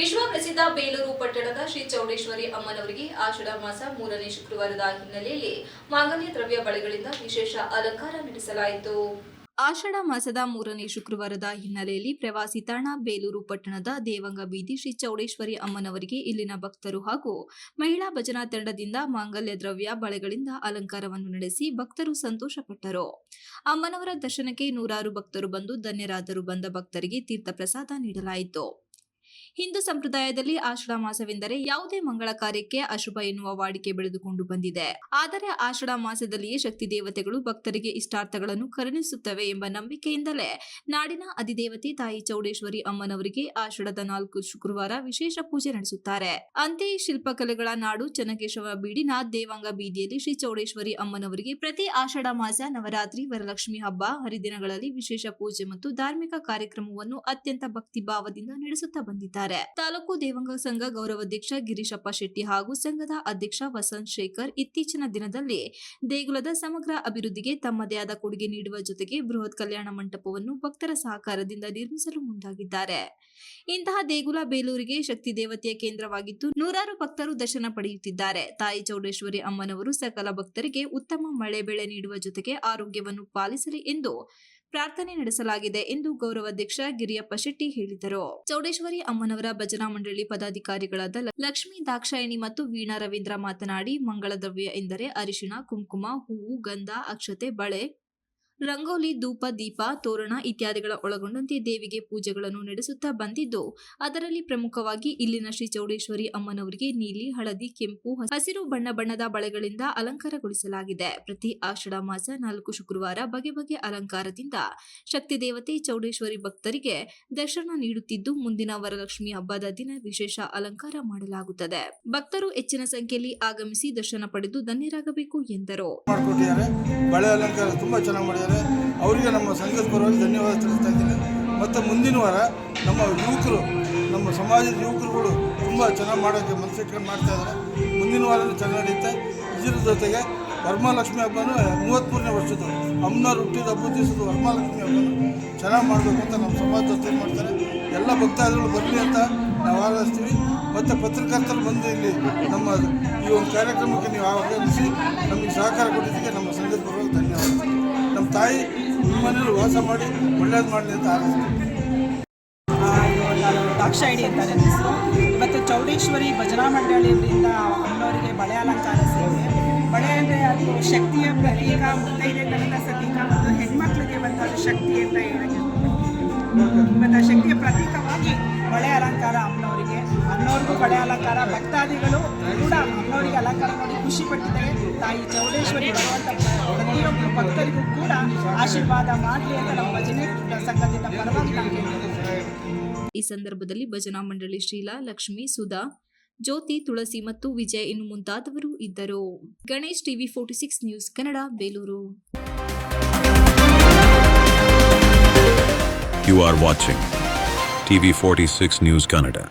ವಿಶ್ವ ಪ್ರಸಿದ್ಧ ಬೇಲೂರು ಪಟ್ಟಣದ ಶ್ರೀ ಚೌಡೇಶ್ವರಿ ಅಮ್ಮನವರಿಗೆ ಆಷಾಢ ಮಾಸ ಮೂರನೇ ಶುಕ್ರವಾರದ ಹಿನ್ನೆಲೆಯಲ್ಲಿ ಮಾಂಗಲ್ಯ ದ್ರವ್ಯ ಬಳೆಗಳಿಂದ ವಿಶೇಷ ಅಲಂಕಾರ ನಡೆಸಲಾಯಿತು. ಆಷಾಢ ಮಾಸದ ಮೂರನೇ ಶುಕ್ರವಾರದ ಹಿನ್ನೆಲೆಯಲ್ಲಿ ಪ್ರವಾಸಿ ತಾಣ ಬೇಲೂರು ಪಟ್ಟಣದ ದೇವಂಗ ಬೀದಿ ಶ್ರೀ ಚೌಡೇಶ್ವರಿ ಅಮ್ಮನವರಿಗೆ ಇಲ್ಲಿನ ಭಕ್ತರು ಹಾಗೂ ಮಹಿಳಾ ಭಜನಾ ತಂಡದಿಂದ ಮಾಂಗಲ್ಯ ದ್ರವ್ಯ ಬಳೆಗಳಿಂದ ಅಲಂಕಾರವನ್ನು ನಡೆಸಿ ಭಕ್ತರು ಸಂತೋಷಪಟ್ಟರು. ಅಮ್ಮನವರ ದರ್ಶನಕ್ಕೆ ನೂರಾರು ಭಕ್ತರು ಬಂದು ಧನ್ಯರಾದರು. ಬಂದ ಭಕ್ತರಿಗೆ ತೀರ್ಥ ಪ್ರಸಾದ ನೀಡಲಾಯಿತು. ಹಿಂದೂ ಸಂಪ್ರದಾಯದಲ್ಲಿ ಆಷಾಢ ಮಾಸವೆಂದರೆ ಯಾವುದೇ ಮಂಗಳ ಕಾರ್ಯಕ್ಕೆ ಅಶುಭ ಎನ್ನುವ ವಾಡಿಕೆ ಬೆಳೆದುಕೊಂಡು ಬಂದಿದೆ. ಆದರೆ ಆಷಾಢ ಮಾಸದಲ್ಲಿಯೇ ಶಕ್ತಿ ದೇವತೆಗಳು ಭಕ್ತರಿಗೆ ಇಷ್ಟಾರ್ಥಗಳನ್ನು ಕರುಣಿಸುತ್ತವೆ ಎಂಬ ನಂಬಿಕೆಯಿಂದಲೇ ನಾಡಿನ ಅಧಿದೇವತೆ ತಾಯಿ ಚೌಡೇಶ್ವರಿ ಅಮ್ಮನವರಿಗೆ ಆಷಾಢದ ನಾಲ್ಕು ಶುಕ್ರವಾರ ವಿಶೇಷ ಪೂಜೆ ನಡೆಸುತ್ತಾರೆ. ಅಂತೆಯೇ ಶಿಲ್ಪಕಲೆಗಳ ನಾಡು ಚನ್ನಕೇಶವ ಬೀಡಿನ ದೇವಾಂಗ ಬೀದಿಯಲ್ಲಿ ಶ್ರೀ ಚೌಡೇಶ್ವರಿ ಅಮ್ಮನವರಿಗೆ ಪ್ರತಿ ಆಷಾಢ ಮಾಸ ನವರಾತ್ರಿ, ವರಲಕ್ಷ್ಮಿ ಹಬ್ಬ, ಹರಿದಿನಗಳಲ್ಲಿ ವಿಶೇಷ ಪೂಜೆ ಮತ್ತು ಧಾರ್ಮಿಕ ಕಾರ್ಯಕ್ರಮವನ್ನು ಅತ್ಯಂತ ಭಕ್ತಿ ಭಾವದಿಂದ ನಡೆಸುತ್ತಾ ಬಂದಿದ್ದಾರೆ. ತಾಲೂಕು ದೇವಂಗ ಸಂಘ ಗೌರವಾಧ್ಯಕ್ಷ ಗಿರೀಶಪ್ಪ ಶೆಟ್ಟಿ ಹಾಗೂ ಸಂಘದ ಅಧ್ಯಕ್ಷ ವಸಂತ್ ಶೇಖರ್ ಇತ್ತೀಚಿನ ದಿನದಲ್ಲಿ ದೇಗುಲದ ಸಮಗ್ರ ಅಭಿವೃದ್ಧಿಗೆ ತಮ್ಮದೇ ಆದ ಕೊಡುಗೆ ನೀಡುವ ಜೊತೆಗೆ ಬೃಹತ್ ಕಲ್ಯಾಣ ಮಂಟಪವನ್ನು ಭಕ್ತರ ಸಹಕಾರದಿಂದ ನಿರ್ಮಿಸಲು ಮುಂದಾಗಿದ್ದಾರೆ. ಇಂತಹ ದೇಗುಲ ಬೇಲೂರಿಗೆ ಶಕ್ತಿ ದೇವತೆಯ ಕೇಂದ್ರವಾಗಿದ್ದು ನೂರಾರು ಭಕ್ತರು ದರ್ಶನ ಪಡೆಯುತ್ತಿದ್ದಾರೆ. ತಾಯಿ ಚೌಡೇಶ್ವರಿ ಅಮ್ಮನವರು ಸಕಲ ಭಕ್ತರಿಗೆ ಉತ್ತಮ ಮಳೆ ಬೆಳೆ ನೀಡುವ ಜೊತೆಗೆ ಆರೋಗ್ಯವನ್ನು ಪಾಲಿಸಲಿ ಎಂದು ಪ್ರಾರ್ಥನೆ ನಡೆಸಲಾಗಿದೆ ಎಂದು ಗೌರವಾಧ್ಯಕ್ಷ ಗಿರಿಯಪ್ಪ ಶೆಟ್ಟಿ ಹೇಳಿದರು. ಚೌಡೇಶ್ವರಿ ಅಮ್ಮನವರ ಭಜನಾ ಮಂಡಳಿ ಪದಾಧಿಕಾರಿಗಳಾದ ಲಕ್ಷ್ಮೀ ದಾಕ್ಷಾಯಿಣಿ ಮತ್ತು ವೀಣಾ ರವೀಂದ್ರ ಮಾತನಾಡಿ ಮಂಗಳ ದ್ರವ್ಯ ಎಂದರೆ ಅರಿಶಿಣ, ಕುಂಕುಮ, ಹೂವು, ಗಂಧ, ಅಕ್ಷತೆ, ಬಳೆ ರಂಗೋಲಿ, ಧೂಪ, ದೀಪ, ತೋರಣ ಇತ್ಯಾದಿಗಳ ಒಳಗೊಂಡಂತೆ ದೇವಿಗೆ ಪೂಜೆಗಳನ್ನು ನಡೆಸುತ್ತಾ ಬಂದಿದ್ದು, ಅದರಲ್ಲಿ ಪ್ರಮುಖವಾಗಿ ಇಲ್ಲಿನ ಶ್ರೀ ಚೌಡೇಶ್ವರಿ ಅಮ್ಮನವರಿಗೆ ನೀಲಿ, ಹಳದಿ, ಕೆಂಪು ಹಸಿರು ಬಣ್ಣ ಬಣ್ಣದ ಬಳೆಗಳಿಂದ ಅಲಂಕಾರಗೊಳಿಸಲಾಗಿದೆ. ಪ್ರತಿ ಆಷಾಢ ಮಾಸ ನಾಲ್ಕು ಶುಕ್ರವಾರ ಬಗೆ ಬಗೆ ಅಲಂಕಾರದಿಂದ ಶಕ್ತಿ ದೇವತೆ ಚೌಡೇಶ್ವರಿ ಭಕ್ತರಿಗೆ ದರ್ಶನ ನೀಡುತ್ತಿದ್ದು, ಮುಂದಿನ ವರಲಕ್ಷ್ಮಿ ಹಬ್ಬದ ದಿನ ವಿಶೇಷ ಅಲಂಕಾರ ಮಾಡಲಾಗುತ್ತದೆ. ಭಕ್ತರು ಹೆಚ್ಚಿನ ಸಂಖ್ಯೆಯಲ್ಲಿ ಆಗಮಿಸಿ ದರ್ಶನ ಪಡೆದು ಧನ್ಯರಾಗಬೇಕು ಎಂದರು. ಮಾಡಿದ್ದಾರೆ ಅವರಿಗೆ ನಮ್ಮ ಸಂಘದ ಪರವಾಗಿ ಧನ್ಯವಾದ ತಿಳಿಸ್ತಾ ಇದ್ದೀನಿ. ಮತ್ತು ಮುಂದಿನ ವಾರ ನಮ್ಮ ಯುವಕರು, ನಮ್ಮ ಸಮಾಜದ ಯುವಕರುಗಳು ತುಂಬ ಚೆನ್ನಾಗಿ ಮಾಡೋಕ್ಕೆ ಮನಸ್ಸಿಟ್ಕೊಂಡು ಮಾಡ್ತಾ ಇದ್ದಾರೆ. ಮುಂದಿನ ವಾರ ಚೆನ್ನಾಗಿ ನಡೆಯುತ್ತೆ ಇದರ ಜೊತೆಗೆ ವರಮಹಾಲಕ್ಷ್ಮಿ ಹಬ್ಬನೂ ಮೂವತ್ತ್ಮೂರನೇ ವರ್ಷದ್ದು ಅಮ್ಮನವ್ರು ಹುಟ್ಟಿದ ಹಬ್ಬದ ದಿವಸದ ವರಮಹಾಲಕ್ಷ್ಮಿ ಹಬ್ಬನ ಚೆನ್ನಾಗಿ ಮಾಡಬೇಕು ಅಂತ ನಮ್ಮ ಸಮಾಜದವ್ರು ಮಾಡ್ತಾರೆ. ಎಲ್ಲ ಭಕ್ತಾದಿಗಳು ಬರಲಿ ಅಂತ ನಾವು ಆರಾಧಿಸ್ತೀವಿ. ಮತ್ತು ಪತ್ರಕರ್ತರು ಬಂದು ಇಲ್ಲಿ ನಮ್ಮ ಈ ಒಂದು ಕಾರ್ಯಕ್ರಮಕ್ಕೆ ನೀವು ಆಹ್ವಾನಿಸಿ ನಮಗೆ ಸಹಕಾರ ಕೊಟ್ಟಿದ್ದಕ್ಕೆ ನಮ್ಮ ಸಂಘದ ಪರವಾಗಿ ಧನ್ಯವಾದ. ತಾಯಿ ನಿಮ್ಮ ಮನೇಲಿ ವಾಸ ಮಾಡಿ ಒಳ್ಳೇದು ಮಾಡಲಿ ಅಂತ ಆರೈಸ್ತೀವಿ ಆ, ಇವಾಗ ನಾನು ದಾಕ್ಷಾಯಿಣಿ ಅಂತ ನನ್ನ ಹೆಸರು ಇವತ್ತು ಚೌಡೇಶ್ವರಿ ಭಜನಾ ಮಂಡಳಿಯಿಂದ ಅಮ್ಮನವರಿಗೆ ಬಳೆ ಅಲಂಕಾರ ಸೇವೆ ಬಳೆ ಅಂದರೆ ಅದು ಶಕ್ತಿಯ ಪ್ರತೀಕ ಮುತ್ತೈದೆತನದ ಸತೀಕ ಮತ್ತು ಹೆಣ್ಮಕ್ಳಿಗೆ ಅದು ಶಕ್ತಿ ಅಂತ ಹೇಳಕ್ಕೆ ಇವತ್ತು ಶಕ್ತಿಯ ಪ್ರತೀಕವಾಗಿ ಬಳೆ ಅಲಂಕಾರ ಅಮ್ಮನವರಿಗೆ ಅಮ್ಮನವ್ರಿಗೂ ಬಳೆ ಅಲಂಕಾರ ಭಕ್ತಾದಿಗಳು ಕೂಡ ಅಮ್ಮನವರಿಗೆ ಅಲಂಕಾರ ನೋಡಿ ಖುಷಿ ಪಟ್ಟಿದ್ದಾರೆ. ತಾಯಿ ಚೌಡೇಶ್ವರಿ ಭಗವಂತ ಪ್ರತಿಯೊಬ್ಬರು ಭಕ್ತರಿಗೂ ಕೂಡ ಆಶೀರ್ವಾದ ಮಾಡಲಿ ಅಂತ ನಮ್ಮ ಭಜನೆ ಸಂಘದಿಂದ ಪರವಾಗಿ ಈ ಸಂದರ್ಭದಲ್ಲಿ ಭಜನಾ ಮಂಡಳಿ ಶ್ರೀಲಾ ಲಕ್ಷ್ಮಿ ಸುಧಾ ಜ್ಯೋತಿ ತುಳಸಿ ಮತ್ತು ವಿಜಯ್ ಇನ್ನು ಮುಂತಾದವರು ಇದ್ದರು. Ganesh TV forty six news Kannada Belur. You are watching TV46 News Kannada.